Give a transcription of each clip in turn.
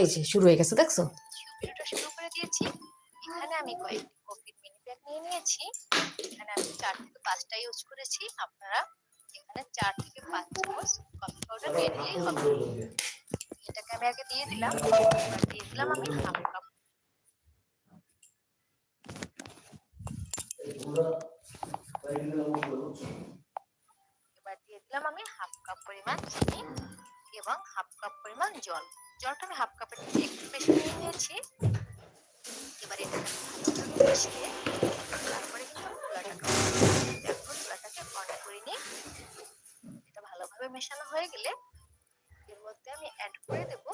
এই যে শুরু হয়ে গেছে, দেখছ? ভিডিওটা শুরু করে দিয়েছি। এখানে আমি কয়েকটি কফির মিনি প্যাক নিয়ে নিয়েছি। এখানে আমি চার থেকে পাঁচটা ইউজ করেছি। আপনারা এখানে চার থেকে পাঁচ চামচ কফি পাউডার দিয়ে নিলেই হবে। এটাকে আমি আগে দিয়ে দিলাম। দিয়ে দিলাম আমি হাফ কাপ এবার দিয়ে দিলাম আমি হাফ কাপ পরিমাণ চিনি। এবং হাফ কাপ পরিমাণ জল। জলটা আমি হাফ কাপের থেকে একটু বেশি নিয়ে নিয়েছি এবার ভালোভাবে মিশিয়ে তারপরে কিন্তু চুলাটাকে দেখো চুলাটাকে অন করে নিই। এটা ভালোভাবে মেশানো হয়ে গেলে এর মধ্যে আমি অ্যাড করে দেবো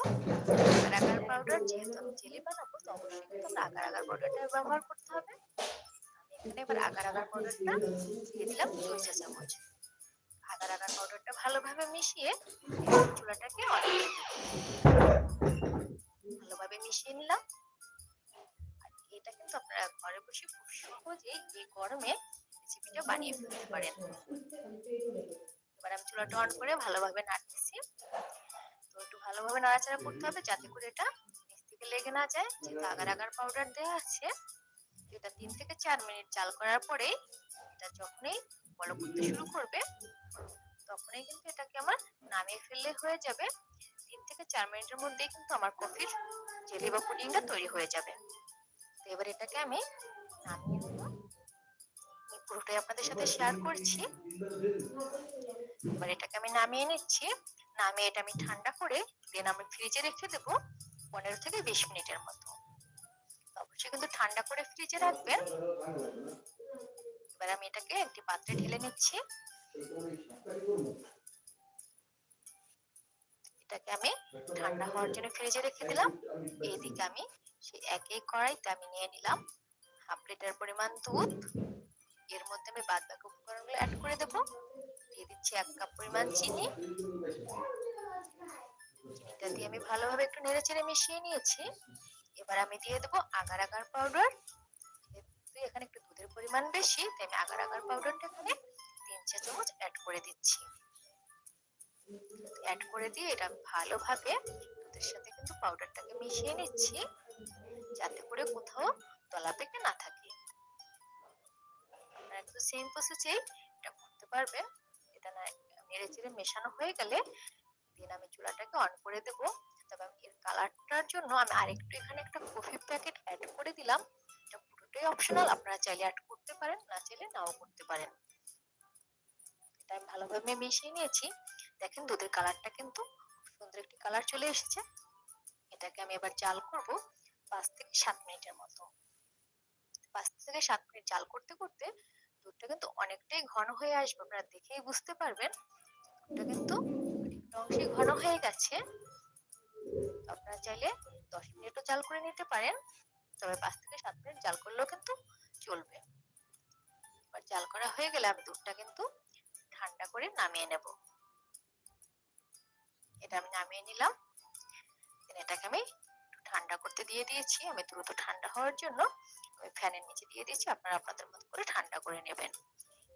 আগার পাউডার যেহেতু আমি জেলি বানাবো, তো অবশ্যই কিন্তু আমরা আগার আগার পাউডারটা ব্যবহার করতে হবে। আমি এখানে এবার আগার আগার পাউডারটা দিয়ে দিলাম দুই চা চামচ। আগার আগার পাউডারটা ভালোভাবে মিশিয়ে চুলাটাকে ভালোভাবে মিশিয়ে নিলাম। আর এটা কিন্তু আপনারা ঘরে বসে খুব সহজেই এই গরমে রেসিপিটা বানিয়ে ফেলতে পারেন। এবার আমি চুলাটা অন করে ভালোভাবে নাড়তেছি। তো একটু ভালোভাবে নাড়াচাড়া করতে হবে যাতে করে এটা নিচ থেকে লেগে না যায়। যেহেতু আগার আগার পাউডার দেওয়া আছে এটা তিন থেকে চার মিনিট চাল করার পরেই এটা যখনই বড় করতে শুরু করবে তখনই কিন্তু এটাকে আমার নামিয়ে ফেললে হয়ে যাবে। তিন থেকে চার মিনিটের মধ্যেই কিন্তু আমার কফির জেলি বা পুডিংটা তৈরি হয়ে যাবে। তো এবার এটাকে আমি নামিয়ে নেব। পুরোটাই আপনাদের সাথে শেয়ার করছি। এবার এটাকে আমি নামিয়ে নিচ্ছি। নামিয়ে এটা আমি ঠান্ডা করে দেন আমি ফ্রিজে রেখে দেবো পনেরো থেকে বিশ মিনিটের মতো। অবশ্যই কিন্তু ঠান্ডা করে ফ্রিজে রাখবেন। এবার আমি এটাকে একটি পাত্রে ঢেলে নিচ্ছি। এটাকে আমি ঠান্ডা হওয়ার জন্য ফ্রিজে রেখে দিলাম। এইদিকে আমি সেই একই কড়াইতে আমি নিয়ে নিলাম হাফ লিটার পরিমাণ দুধ। এর মধ্যে আমি বাদ বাকি উপকরণগুলো অ্যাড করে দেবো। দিয়ে দিচ্ছি এক কাপ পরিমাণ চিনি। চিনিটা দিয়ে আমি ভালোভাবে একটু নেড়ে চেড়ে মিশিয়ে নিয়েছি। এবার আমি দিয়ে দেবো আগার আগার পাউডার এখানে একটু দুধের পরিমাণ বেশি, তাই আমি আগার আগার পাউডারটা এখানে চা চামচ অ্যাড করে দিচ্ছি। অ্যাড করে দিয়ে এটা ভালোভাবে দুধের সাথে কিন্তু পাউডারটাকে মিশিয়ে নিচ্ছি, যাতে করে কোথাও দলা পেকে না থাকে। একটু সেম প্রসেসেই এটা করতে পারবেন। এটা না নেড়ে চেড়ে মেশানো হয়ে গেলে দিন আমি চুলাটাকে অন করে দেব। তবে আমি এর কালারটার জন্য আমি আরেকটু এখানে একটা কফি প্যাকেট অ্যাড করে দিলাম। এটা পুরোটাই অপশনাল আপনারা চাইলে অ্যাড করতে পারেন, না চাইলে নাও করতে পারেন। আমি ভালোভাবে মিশিয়ে নিয়েছি। দেখেন দুধের কালারটা কিন্তু সুন্দর একটি কালার চলে এসেছে। এটাকে আমি এবার জাল করব পাঁচ থেকে সাত মিনিটের মতো। পাঁচ থেকে সাত মিনিট জাল করতে করতে দুধটা কিন্তু অনেকটাই ঘন হয়ে আসবে, আপনারা দেখেই বুঝতে পারবেন। দুধটা কিন্তু অংশে ঘন হয়ে গেছে। আপনারা চাইলে দশ মিনিটও জাল করে নিতে পারেন, তবে পাঁচ থেকে সাত মিনিট জাল করলেও কিন্তু চলবে। এবার জাল করা হয়ে গেলে আমি দুধটা কিন্তু ঠান্ডা করে নামিয়ে নেব। এটা আমি নামিয়ে নিলাম। এটাকে আমি ঠান্ডা করতে দিয়ে দিয়েছি। আমি দ্রুত ঠান্ডা হওয়ার জন্য আমি ফ্যানের নিচে দিয়ে দিয়েছি। আপনারা আপনাদের মতো করে ঠান্ডা করে নেবেন।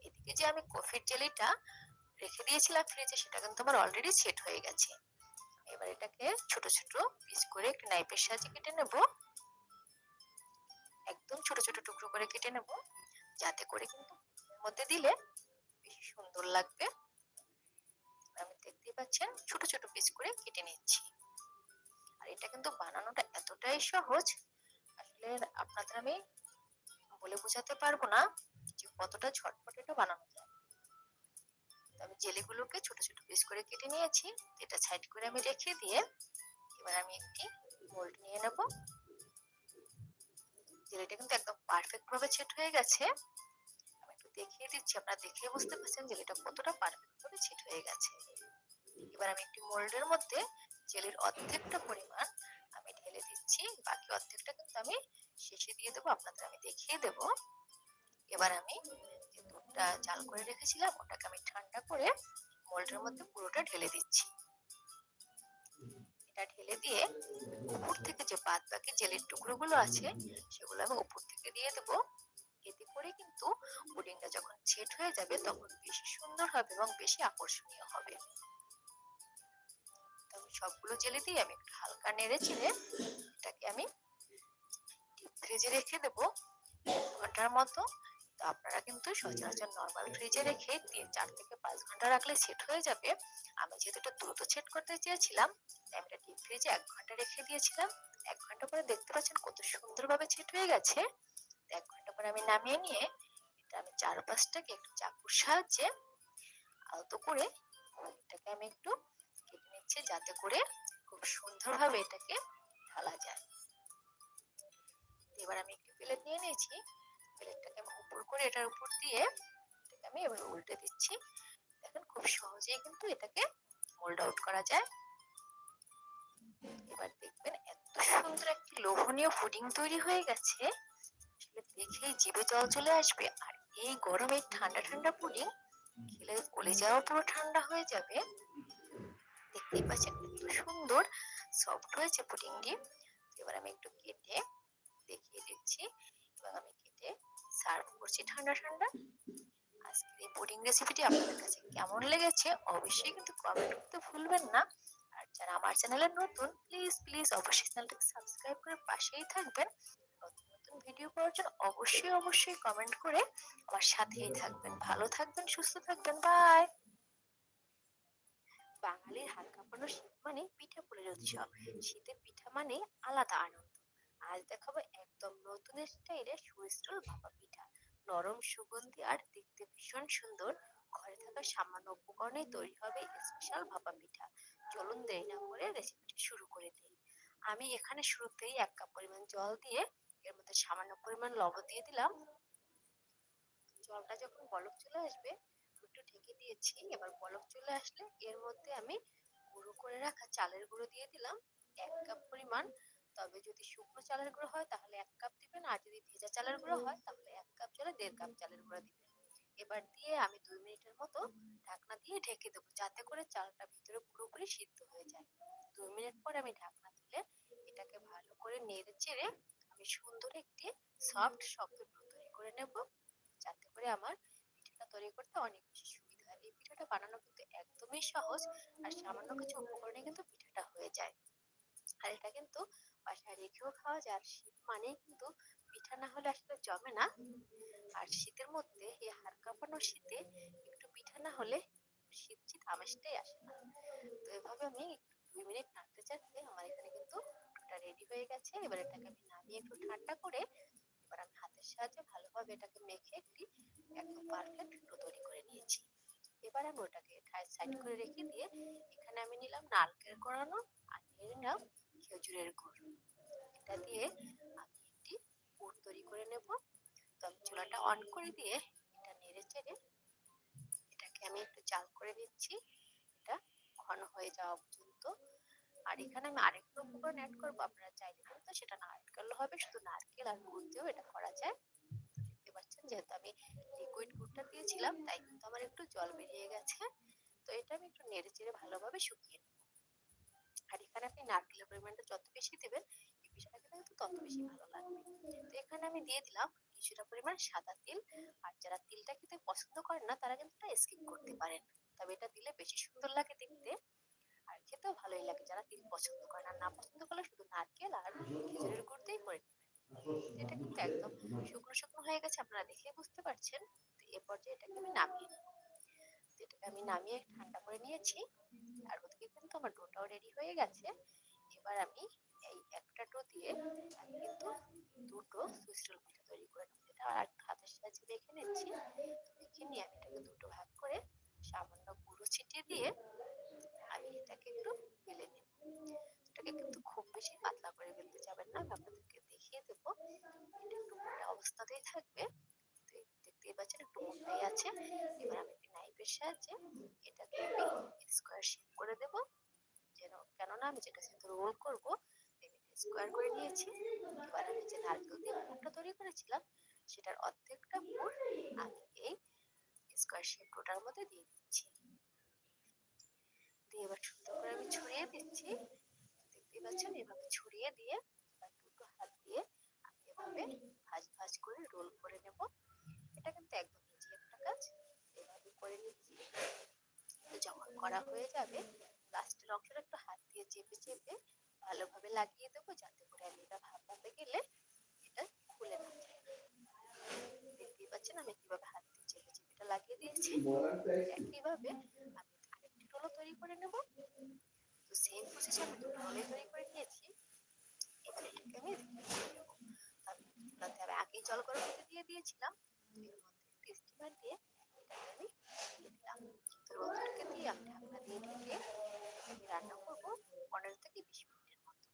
এদিকে যে আমি কফির জেলিটা রেখে দিয়েছিলাম ফ্রিজে, সেটা কিন্তু আমার অলরেডি সেট হয়ে গেছে। এবার এটাকে ছোট ছোট পিস করে একটু নাইফের সাহায্যে কেটে নেব। একদম ছোট ছোট টুকরো করে কেটে নেব। যাতে করে কিন্তু মধ্যে দিলে বেশি সুন্দর লাগবে। আমি দেখতেই পাচ্ছেন, ছোট ছোট পিস করে কেটে নিচ্ছি। আর এটা কিন্তু বানানোটা এতটাই সহজ, আসলে আপনাদের আমি বলে বোঝাতে পারব না যে কতটা ঝটপট এটা বানানো যায়। আমি জেলিগুলোকে ছোট ছোট পিস করে কেটে নিয়েছি, এটা সাইড করে আমি রেখে দিয়ে এবার আমি একটি মোল্ড নিয়ে নেব। জেলিটা কিন্তু একদম পারফেক্ট ভাবে সেট হয়ে গেছে। দেখিয়ে দিচ্ছি, আপনারা দেখে বুঝতে পারছেন জেলিটা কতটা পারফেক্ট ভাবে সেট হয়ে গেছে। এবার আমি একটি মোল্ডের মধ্যে জেলির অর্ধেকটা পরিমাণ আমি ঢেলে দিচ্ছি, বাকি অর্ধেকটা কিন্তু আমি শেষে দিয়ে দেবো, আপনাদের আমি দেখিয়ে দেব। এবার আমি যে দুধটা জাল করে রেখেছিলাম, ওটাকে আমি ঠান্ডা করে মোল্ডের মধ্যে পুরোটা ঢেলে দিচ্ছি। এটা ঢেলে দিয়ে উপর থেকে যে বাদ বাকি জেলির টুকরোগুলো আছে, সেগুলো আমি উপর থেকে দিয়ে দেবো। এতে করে কিন্তু পুডিংটা যখন সেট হয়ে যাবে, তখন বেশি সুন্দর হবে এবং বেশি আকর্ষণীয় হবে। তবে সবগুলো জেলি দিয়ে আমি একটু হালকা নেড়ে চেড়ে এটাকে আমি ফ্রিজে রেখে দেবো ঘণ্টার মতো। তো আপনারা কিন্তু সচরাচর নর্মাল ফ্রিজে রেখে তিন, চার থেকে পাঁচ ঘণ্টা রাখলে সেট হয়ে যাবে। আমি যেহেতু এটা দ্রুত সেট করতে চেয়েছিলাম, তাই আমি এটা ডিপ ফ্রিজে এক ঘণ্টা রেখে দিয়েছিলাম। এক ঘণ্টা পরে দেখতে পাচ্ছেন কত সুন্দরভাবে সেট হয়ে গেছে। এক ঘণ্টা আমি নামিয়ে নিয়ে এটা আমি চারপাশটাকে একটু চাকুর সাহায্যে আলতো করে এটাকে আমি একটু কেটে নিচ্ছি যাতে করে খুব সুন্দরভাবে এটাকে ঢালা যায়। এবার আমি একটু প্লেট নিয়ে নিয়েছি। প্লেটটাকে আমি উপর করে এটার উপর দিয়ে এটাকে আমি এবার উল্টে দিচ্ছি। দেখেন খুব সহজেই কিন্তু এটাকে মোল্ড আউট করা যায়। এবার দেখবেন এত সুন্দর একটি লোভনীয় পুডিং তৈরি হয়ে গেছে। দেখেই জিভে জল চলে আসবে আর এই গরমে ঠান্ডা ঠান্ডা পুডিং খেলে কলেজাও পুরো ঠান্ডা হয়ে যাবে। দেখতেই পাচ্ছেন এত সুন্দর সফট হয়েছে পুডিংটি এবার আমি একটু কেটে দেখিয়ে দিচ্ছি। এবং আমি কেটে সার্ভ করছি ঠান্ডা ঠান্ডা। আজকের এই পুডিং রেসিপিটি আপনাদের কাছে কেমন লেগেছে অবশ্যই কিন্তু কমেন্ট করতে ভুলবেন না। আর যারা আমার চ্যানেলে নতুন প্লিজ প্লিজ অবশ্যই চ্যানেলটাকে সাবস্ক্রাইব করে পাশেই থাকবেন। ভিডিও পাওয়ার জন্য অবশ্যই অবশ্যই কমেন্ট করে আমার সাথেই থাকবেন। ভালো থাকবেন, সুস্থ থাকবেন বাই বাঙালির হাত কাঁপানো শীত মানে পিঠা পুলির উৎসব। শীতে পিঠা মানে আলাদা আনন্দ। আজ দেখাবো একদম নতুন স্টাইলে সুইস্টল ভাপা পিঠা। নরম সুগন্ধি আর দেখতে ভীষণ সুন্দর। ঘরে থাকা সামান্য উপকরণে তৈরি হবে স্পেশাল ভাপা পিঠা। চলুন দেরি না করে রেসিপিটি শুরু করে দিই। আমি এখানে শুরুতেই এক কাপ পরিমাণ জল দিয়ে এর মধ্যে সামান্য পরিমাণ লবণ দিয়ে দিলাম। জলটা যখন বলক চলে আসবে একটু ঢেকে দিয়েছি। এবার বলক চলে আসলে এর মধ্যে আমি গুঁড়ো করে রাখা চালের গুঁড়ো দিয়ে দিলাম। এক কাপ পরিমাণ। তবে যদি শুকনো চালের গুঁড়ো হয় তাহলে এক কাপ দিবেন, আর যদি ভেজা চালের গুঁড়ো হয় তাহলে এক কাপ চালে দেড় কাপ চালের গুঁড়ো দিবেন। এবার দিয়ে আমি দুই মিনিটের মতো ঢাকনা দিয়ে ঢেকে দেবো, যাতে করে চালটা ভিতরে পুরোপুরি সিদ্ধ হয়ে যায়। দুই মিনিট পর আমি ঢাকনা তুলে এটাকে ভালো করে নেড়ে চেড়ে আমি সুন্দর একটি সফট ডো তৈরি করে নেব, যাতে করে আমার পিঠাটা তৈরি করতে অনেক বেশি সুবিধা হয়। এই পিঠাটা বানানো কিন্তু একদমই সহজ আর সামান্য কিছু উপকরণে কিন্তু পিঠাটা হয়ে যায়। আর এটা কিন্তু বাসায় রেখেও খাওয়া যায়। আর শীত মানে কিন্তু পিঠা না হলে আসলে জমে না। আর শীতের মধ্যে এই হাড় কাঁপানো শীতে একটু পিঠা না হলে শীত শীত আমেজটাই আসে না। তো এভাবে আমি দুই মিনিট নাড়তে চাড়তে আমার এখানে কিন্তু এটা রেডি হয়ে গেছে, এবার এটাকে আমি নামিয়ে একটু ঠান্ডা করে এবার আমি হাতের সাহায্যে ভালোভাবে এটাকে মেখে একটি, একদম পারফেক্ট ডো তৈরি করে নিয়েছি। এবার আমি ওটাকে সাইড করে রেখে দিয়ে এখানে আমি নিলাম নারকেল কোড়ানো আর নিয়ে নিলাম খেজুরের গুড়। এটা দিয়ে আমি একটি পুর তৈরি করে নেব। তো আমি চুলাটা অন করে দিয়ে এটা নেড়ে চেড়ে এটাকে আমি একটু চাল করে নিচ্ছি। এটা ঘন হয়ে যাওয়া পর্যন্ত আর এখানে আমি আরেকটু উপকরণ অ্যাড করব, আপনারা চাইলে কিন্তু সেটা না অ্যাড করলে হবে, শুধু নারকেল আর গুড় দিয়েও এটা করা যায়। দেখতে পাচ্ছেন, যেহেতু আমি লিকুইড গুড়টা দিয়েছিলাম, তাই কিন্তু আমার একটু জল বেরিয়ে গেছে। তো এটা আমি একটু নেড়ে চেড়ে ভালোভাবে শুকিয়ে নেব। আর এখানে আপনি নারকেলের পরিমাণটা যত বেশি দেবেন, এই পিঠাটা কিন্তু তত বেশি ভালো লাগবে। তো এখানে আমি দিয়ে দিলাম কিছুটা পরিমাণ সাদা তিল। আর যারা তিলটা খেতে পছন্দ করেন না, তারা কিন্তু এটা স্কিপ করতে পারেন। তবে এটা দিলে বেশি সুন্দর লাগে দেখতে। খেতেও ভালোই লাগে, যারা তিল পছন্দ করেন আর না পছন্দ করলে শুধু নারকেল আর খেজুরের গুড় দিয়েই করে এটা কিন্তু একদম শুকনো শুকনো হয়ে গেছে, আপনারা দেখে বুঝতে পারছেন। তো এ পর্যায়ে এটাকে আমি নামিয়ে তো এটাকে আমি নামিয়ে ঠান্ডা করে নিয়েছি, আর ওদিকে কিন্তু আমার ডোটাও রেডি হয়ে গেছে। এবার আমি এই একটা ডো দিয়ে আমি কিন্তু দুটো সুইস্টল পিঠা তৈরি করে নেব। এটা আর হাতের সাহায্যে দেখে নিচ্ছি। দেখে নিয়ে আমি এটাকে দুটো ভাগ করে সামান্য গুঁড়ো ছিটিয়ে দিয়ে আমি এটাকে একটু বেলে নেব। এটাকে কিন্তু খুব বেশি পাতলা করে ফেলতে যাবেন না। আপনাদেরকে দেখিয়ে দেবো। এটা একটু মোটা অবস্থাতেই থাকবে। দেখতেই পাচ্ছেন একটু মোটাই আছে। এবার আমি একটি নাইফের সাহায্যে এটাকে আমি স্কোয়ার শেপ করে দেব। যেন, কেননা আমি যেটা সাথে রোল করব স্কোয়ার করে নিয়েছি। এবার আমি যে নারকেল দিয়ে পুরটা তৈরি করেছিলাম, সেটার অর্ধেকটা পুর আমি এই স্কোয়ার শেপ ডোটার মধ্যে দিয়ে দিচ্ছি। দিয়ে এবার সুন্দর করে আমি ছড়িয়ে দিচ্ছি। দেখতেই পাচ্ছেন, এভাবে ছড়িয়ে দিয়ে এবার দুটো হাত দিয়ে আমি এভাবে ভাজ ভাজ করে রোল করে নেব। এটা কিন্তু একদম ইজি একটা কাজ। এভাবে করে নিচ্ছি। যখন করা হয়ে যাবে লাস্টের অংশটা একটু হাত দিয়ে চেপে চেপে ভালোভাবে লাগিয়ে দেবো, যাতে করে আমি এটা ভাপাতে গেলে এটা খুলে না যায়। দেখতেই পাচ্ছেন আমি কীভাবে হাত দিয়ে চেপে চেপে এটা লাগিয়ে দিয়েছি। একইভাবে রোলও তৈরি করে নেব। তো সেম প্রসেসে আমি দুটো রোলে তৈরি করে নিয়েছি। এবার এটাকে আমি দেবো আমি আগেই জল গরম হতে দিয়ে দিয়েছিলাম। এর মধ্যে স্টিমার দিয়ে এটাকে আমি দিয়ে দিলাম। তো রোলটাকে দিয়ে আমি ঢাকনা দিয়ে ঢেকে আমি রান্না করব পনেরো থেকে বিশ মিনিটের মতো।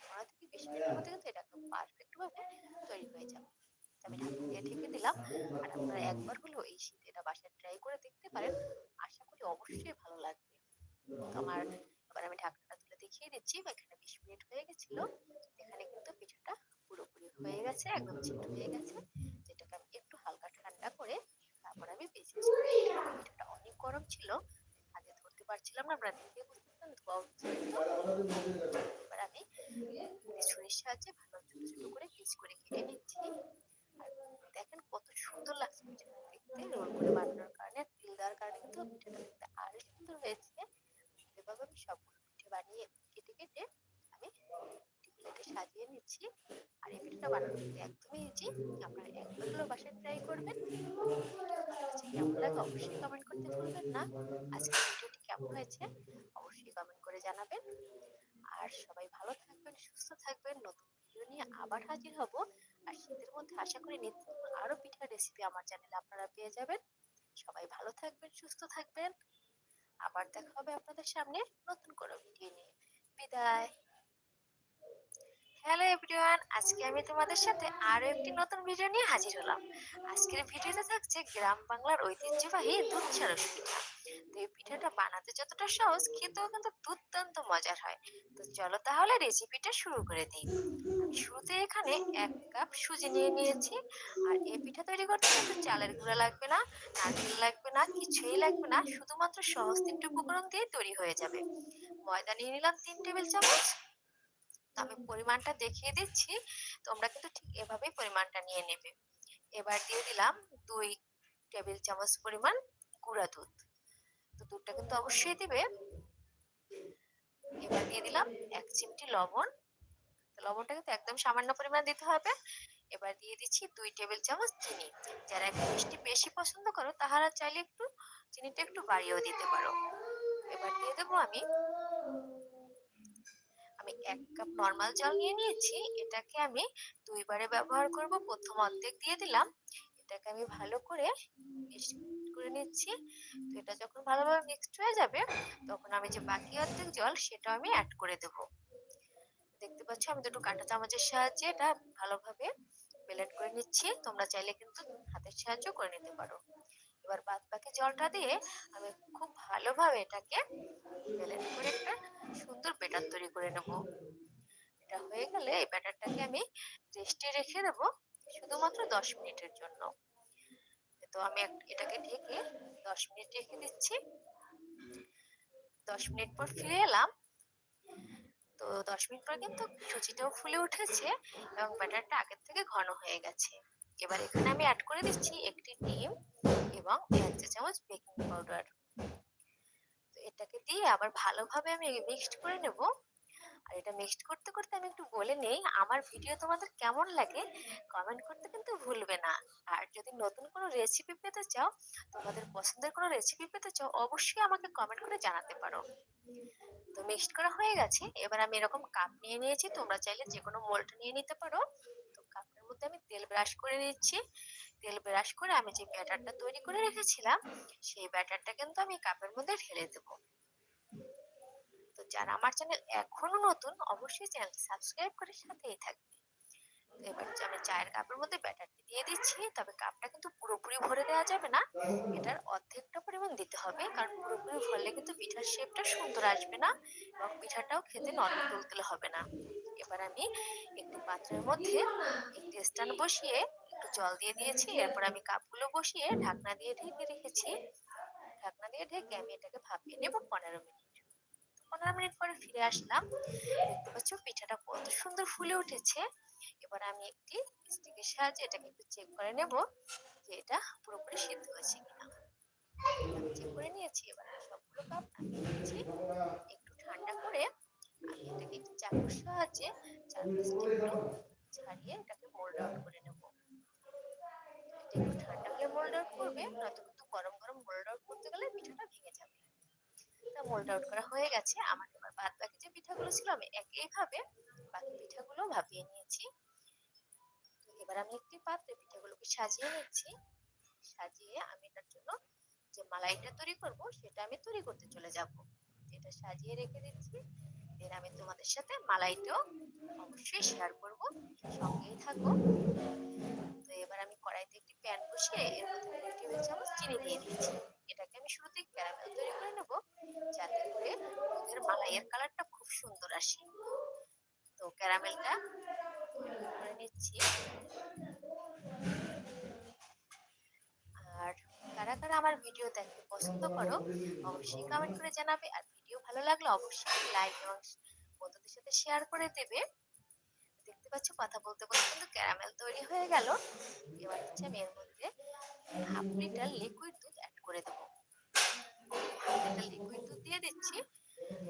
পনেরো থেকে বিশ মিনিটের মধ্যে কিন্তু এটা একদম পারফেক্ট ভাবে তৈরি হয়ে যাবে। আমি ঢাকনা দিয়ে ঢেকে দিলাম। আর আপনারা একবার হলেও এই শীতে এটা বাসায় ট্রাই করে দেখতে পারেন। আশা করি অবশ্যই ভালো লাগবে। আমার এবার আমি ঢাকনাটা তুলে দেখিয়ে দিচ্ছি। এখানে বিশ মিনিট হয়ে গেছিল। এখানে কিন্তু পিঠাটা পুরোপুরি হয়ে গেছে একদম ছিট হয়ে গেছে। যেটাকে আমি একটু হালকা ঠান্ডা করে তারপর আমি ভেজেছি পিঠাটা অনেক গরম ছিল। আগে ধরতে পারছিলাম না আপনারা দেখে বুঝতে পারছেন ধোয়া এবার আমি ছুরির সাহায্যে ভালো ছোট ছোট করে পিস করে কেটে নিচ্ছি। দেখেন কত সুন্দর লাগছে পিঠাটা দেখতে। রোল করে বানানোর কারণে তিল দেওয়ার কারণে কিন্তু পিঠাটা দেখতে আরও সুন্দর হয়েছে। এভাবে আমি সবগুলো পিঠে বানিয়ে কেটে কেটে আমি প্লেটে সাজিয়ে নিচ্ছি। আর এই পিঠাটা বানানো একদমই ইজি আপনারা একবার হলেও বাসায় ট্রাই করবেন। কেমন লাগে অবশ্যই কমেন্ট করতে ভুলবেন না। আজকে ভিডিওটি কেমন হয়েছে অবশ্যই কমেন্ট করে জানাবেন। আর সবাই ভালো থাকবেন, সুস্থ থাকবেন। নতুন ভিডিও নিয়ে আবার হাজির হব। আর শীতের মধ্যে আশা করি নিত্য আরও পিঠার রেসিপি আমার চ্যানেলে আপনারা পেয়ে যাবেন। সবাই ভালো থাকবেন, সুস্থ থাকবেন। আবার দেখা হবে আপনাদের সামনে নতুন কোনো ভিডিও নিয়ে। বিদায়। হ্যালো এভরিওয়ান আজকে আমি তোমাদের সাথে আরও একটি নতুন ভিডিও নিয়ে হাজির হলাম। আজকের ভিডিওতে থাকছে গ্রাম বাংলার ঐতিহ্যবাহী দুধ সারস পিঠা। তো এই পিঠাটা বানাতে যতটা সহজ, খেতেও কিন্তু দুর্দান্ত মজার হয়। তো চলো তাহলে রেসিপিটা শুরু করে দিই। শুরুতে এখানে এক কাপ সুজি নিয়ে নিয়েছি। আর এই পিঠা তৈরি করতে কিন্তু চালের গুঁড়া লাগবে না, নারকেল লাগবে না, কিছুই লাগবে না, শুধুমাত্র সহজ তিনটে উপকরণ দিয়ে তৈরি হয়ে যাবে। ময়দা নিয়ে নিলাম তিন টেবিল চামচ। তো আমি পরিমাণটা দেখিয়ে দিচ্ছি তোমরা কিন্তু ঠিক এভাবেই পরিমাণটা নিয়ে নেবে। এবার দিয়ে দিলাম দুই টেবিল চামচ পরিমাণ গুঁড়া দুধ। তো দুধটা কিন্তু অবশ্যই দিবে। এবার দিয়ে দিলাম এক চিমটি লবণ। তো লবণটা কিন্তু একদম সামান্য পরিমাণ দিতে হবে। এবার দিয়ে দিচ্ছি দুই টেবিল চামচ চিনি। যারা একটু মিষ্টি বেশি পছন্দ করো তাহারা চাইলে একটু চিনিটা একটু বাড়িয়েও দিতে পারো। এবার দিয়ে দেবো আমি আমি এক কাপ নর্মাল জল নিয়ে নিয়েছি। এটাকে আমি দুইবারে ব্যবহার করব। প্রথম অর্ধেক দিয়ে দিলাম। এটাকে আমি ভালো করে করে নিচ্ছি। তো এটা যখন ভালোভাবে মিক্সড হয়ে যাবে, তখন আমি যে বাকি অর্ধেক জল সেটা আমি অ্যাড করে দেব। দেখতে পাচ্ছ, আমি দুটো কাঁটা চামচের সাহায্যে এটা ভালোভাবে ব্লেন্ড করে নিচ্ছি। তোমরা চাইলে কিন্তু হাতের সাহায্য করে নিতে পারো। এবার বাদ বাকি জলটা দিয়ে আমি খুব ভালোভাবে এটাকে ব্লেন্ড করে একটা সুন্দর ব্যাটার তৈরি করে নেব। এটা হয়ে গেলে এই ব্যাটারটাকে আমি রেস্টে রেখে দেবো শুধুমাত্র দশ মিনিটের জন্য। তো আমি এটাকে ঢেকে দশ মিনিট রেখে দিচ্ছি। দশ মিনিট পর ফিরে এলাম। তো দশ মিনিট পর কিন্তু সুজিটাও ফুলে উঠেছে এবং ব্যাটারটা আগের থেকে ঘন হয়ে গেছে। এবার এখানে আমি অ্যাড করে দিচ্ছি একটি ডিম এবং এক চা চামচ বেকিং পাউডার এটাকে দিয়ে আবার ভালোভাবে আমি মিক্সড করে নেব। আর এটা মিক্সড করতে করতে আমি একটু বলে নেই, আমার ভিডিও তোমাদের কেমন লাগে কমেন্ট করতে কিন্তু ভুলবে না। আর যদি নতুন কোনো রেসিপি পেতে চাও, তোমাদের পছন্দের কোনো রেসিপি পেতে চাও, অবশ্যই আমাকে কমেন্ট করে জানাতে পারো। তো মিক্সড করা হয়ে গেছে। এবার আমি এরকম কাপ নিয়ে নিয়েছি, তোমরা চাইলে যে কোনো মোল্ড নিয়ে নিতে পারো। মধ্যে আমি তেল ব্রাশ করে নিচ্ছি। তেল ব্রাশ করে আমি যে ব্যাটারটা তৈরি করে রেখেছিলাম, সেই ব্যাটারটা কিন্তু আমি কাপের মধ্যে ঢেলে দেবো। তো যারা আমার চ্যানেল এখনও নতুন, অবশ্যই চ্যানেলটি সাবস্ক্রাইব করে সাথেই থাকবে। এবার আমি চায়ের কাপের মধ্যে ব্যাটারটি দিয়ে দিচ্ছি, তবে কাপটা কিন্তু পুরোপুরি ভরে দেওয়া যাবে না। এটার অর্ধেকটা পরিমাণ দিতে হবে, কারণ পুরোপুরি ভরলে কিন্তু পিঠার শেপটা সুন্দর আসবে না এবং পিঠাটাও খেতে নরম তুলতুলে হবে না। এবার আমি একটু পাত্রের মধ্যে একটি স্ট্যান্ড বসিয়ে একটু জল দিয়ে দিয়েছি। এরপর আমি কাপগুলো বসিয়ে ঢাকনা দিয়ে ঢেকে রেখেছি। ঢাকনা দিয়ে ঢেকে আমি এটাকে ভাপিয়ে নেব পনেরো মিনিট। পনেরো মিনিট পরে ফিরে আসলাম। দেখতে পাচ্ছ পিঠাটা কত সুন্দর ফুলে উঠেছে। এবার আমি একটি স্টিকের সাহায্যে এটাকে একটু চেক করে নেব যে এটা পুরোপুরি সিদ্ধ হয়েছে কিনা। আমি চেক করে নিয়েছি, এবার আমি সবগুলো কাপ নিচ্ছি একটু ঠান্ডা করে চাকুর সাহায্যে চারপাশটা একটু ছাড়িয়ে এটাকে মোল্ড আউট করে নেব। একটু ঠান্ডা হলে মোল্ড আউট করবে, নয়তো কিন্তু গরম গরম মোল্ড আউট করতে গেলে পিঠাটা ভেঙে যাবে। তা মোল্ড আউট করা হয়ে গেছে। আমার এবার বাদ বাকি যে পিঠাগুলো ছিল, আমি একইভাবে বাকি পিঠাগুলো ভাপিয়ে নিয়েছি। এবার আমি একটি পাত্রে পিঠাগুলোকে সাজিয়ে নিচ্ছি। সাজিয়ে আমি এটার জন্য যে মালাইটা তৈরি করব, সেটা আমি তৈরি করতে চলে যাব। এটা সাজিয়ে রেখে দিচ্ছি দেন আমি তোমাদের সাথে মালাইটাও অবশ্যই শেয়ার করব। সঙ্গেই থাকো। তো এবার আমি কড়াইতে একটি প্যান বসিয়ে এর মধ্যে দুই টেবিল চামচ চিনি দিয়ে দিয়েছি এটাকে আমি শুরুতেই ক্যারামেল তৈরি করে নেব, যাতে করে দুধের মালাইয়ের কালারটা খুব সুন্দর আসে। তো ক্যারামেলটা করে নিচ্ছি। আর কারা কারা আমার ভিডিও দেখতে পছন্দ করো, অবশ্যই কমেন্ট করে জানাবে। আর ভিডিও ভালো লাগলে অবশ্যই লাইক এবং বন্ধুদের সাথে শেয়ার করে দেবে। দেখতে পাচ্ছ কথা বলতে বলতে কিন্তু ক্যারামেল তৈরি হয়ে গেল। এবার হচ্ছে আমি এর মধ্যে হাফ লিটার লিকুইড দুধ অ্যাড করে দেবো। হাফ লিটার লিকুইড দুধ দিয়ে দিচ্ছি।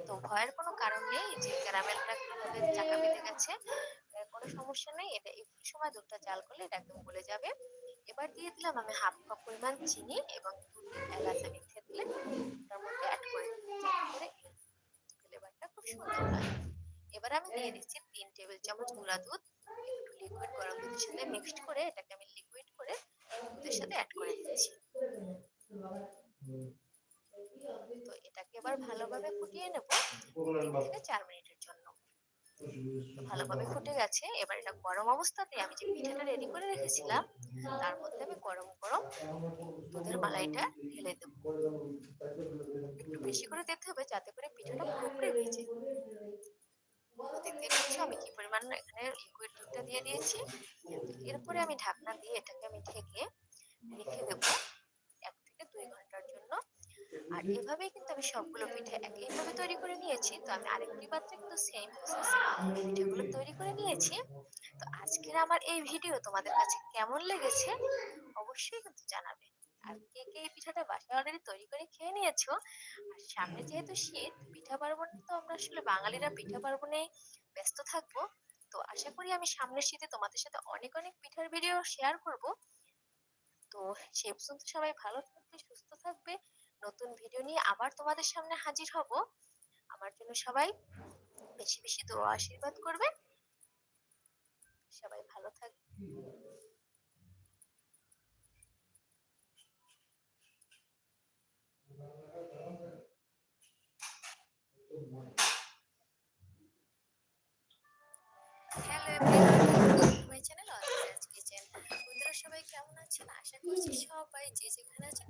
তো ভয়ের কোনো কারণ নেই যে ক্যারামেলটা কীভাবে চাকা বেঁধে গেছে কোনো সমস্যা নেই। এটা একটু সময় দুধটা জাল করলে এটা একদম গলে যাবে। এবার দিয়ে দিলাম আমি হাফ কাপ পরিমাণ চিনি এবং এলাচ আমি থেতলে তার মধ্যে অ্যাড করে দিচ্ছি যাতে করে ফ্লেভারটা খুব এবার আমি দিয়ে দিচ্ছি তিন টেবিল চামচ গুঁড়া দুধ একটু লিকুইড গরম দুধের সাথে মিক্সড করে এটাকে আমি লিকুইড করে দুধের সাথে অ্যাড করে দিচ্ছি। তো এটাকে এবার ভালোভাবে ফুটিয়ে নেব তিন থেকে চার মিনিটের জন্য। ভালোভাবে ফুটে গেছে, এবার এটা গরম অবস্থাতে আমি যে পিঠাটা রেডি করে রেখেছিলাম তার মধ্যে আমি গরম গরম দুধের মালাইটা ঢেলে দেবো। একটু বেশি করে দিতে হবে যাতে করে পিঠাটা ফুকড়ে হয়েছে দেখতে পাচ্ছ আমি কি পরিমাণ এখানে লিকুইড দুধটা দিয়ে দিয়েছি। এরপরে আমি ঢাকনা দিয়ে এটাকে আমি ঢেকে রেখে দেবো এক থেকে দুই ঘণ্টার জন্য আর এভাবে কিন্তু আমি সবগুলো পিঠে একইভাবে তৈরি করে নিয়েছি। তো আমি আরেকটি পাত্রে কিন্তু সেম প্রসেসে পিঠেগুলো তৈরি করে নিয়েছি। তো আজকের আমার এই ভিডিও তোমাদের কাছে কেমন লেগেছে অবশ্যই কিন্তু জানাবে। আর কে কে এই পিঠাটা বাসায় অলরেডি তৈরি করে খেয়ে নিয়েছো? আর সামনে যেহেতু শীত পিঠা পার্বণ তো আমরা আসলে বাঙালিরা পিঠা পার্বণে ব্যস্ত থাকব। তো আশা করি আমি সামনের শীতে তোমাদের সাথে অনেক অনেক পিঠার ভিডিও শেয়ার করব। তো সে পর্যন্ত সবাই ভালো থাকবে সুস্থ থাকবে। নতুন ভিডিও নিয়ে আবার তোমাদের সামনে হাজির হব। আমার জন্য সবাই বেশি বেশি দোয়া আশীর্বাদ করবে। সবাই ভালো বন্ধুরা সবাই কেমন আছেন? আশা করছি সবাই